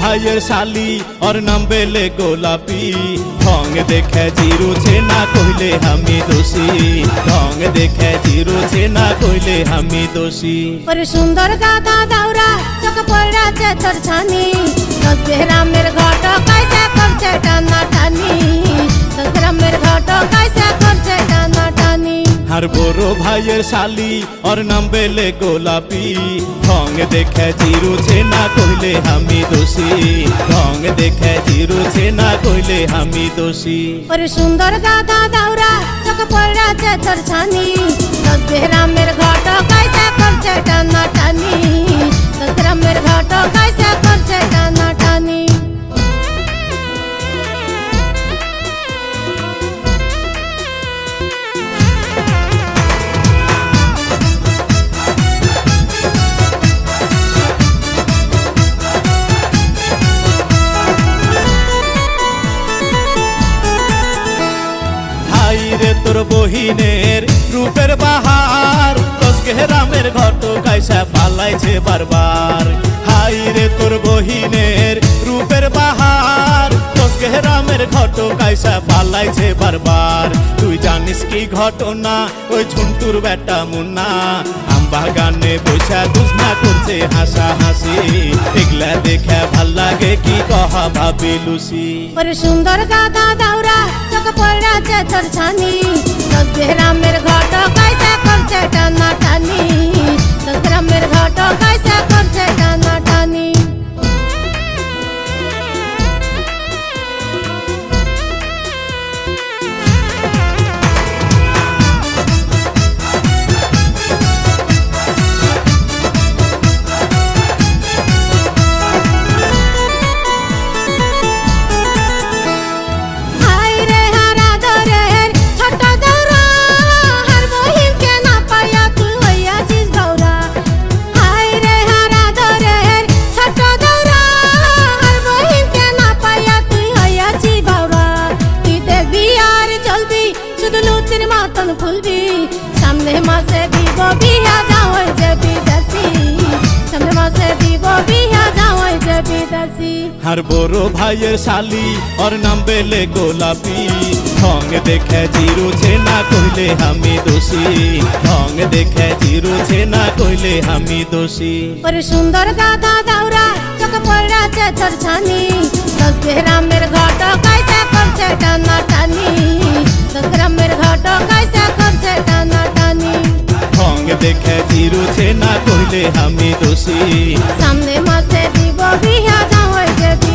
ভাইয়ের শালি, ওর নাম বেলে গোলাপি। ঢং দেখে জিরুছে না কইলে আমি দোষী। ঢং দেখে জিরুছে না কইলে আমি দোষী। ওরে সুন্দর গাদা দাউরা, চোখ পড়াছে তোর ছানি আর বড় ভাইয়ের শালি, ওর নাম বেলে গোলাপি। ঢং দেখে জিরুছে না কইলে আমি দোষী। ঢং দেখে জিরুছে না কইলে আমি দোষী। ওরে সুন্দর গাদা দাউরা, চোখ পড়াছে তোর ছানি। দশ রে তোর বহিনের রূপের বাহার। দশ রামের ঘট কাইসা পালাইছে বারবার। হাই রে তোর বহিনের রূপের বাহার। দশ গ্রামের ঘট কাইসা পালাইছে বারবার। তুই জানিস কি ঘটনা? ওই ঝুন্টুর বেটা মুন্না। আমবাগানে বৈশা দুষ্ণা করছে হাসা হাসি এগুলা দেখে ভালো লাগে কি কহা ভাবি লুসি। ওরে সুন্দর গাদা দাউরা, চোখ পড়াছে তোর ছানি দশ গ্রামের ঘট মতন ফুলবি সামনে মাসে দিব বিয়া যাওয়াই যে বিদেশি। সামনে মাসে দিব বিয়া যাওয়াই যে বিদেশি। আর বড় ভাইয়ের শালি ওর নাম বেলে গোলাপি। ঢং দেখে জিরুছে না কইলে আমি দোষী। ঢং দেখে জিরুছে না কইলে আমি দোষী। ওরে সুন্দর গাদা দাউরা চোখ পড়াছে তোর ছানি। দশ গ্রামের ঘট কাইসা করছে টানা আমি দোষী। সামনে মাসে দিব বিয়া যাওয়ার যদি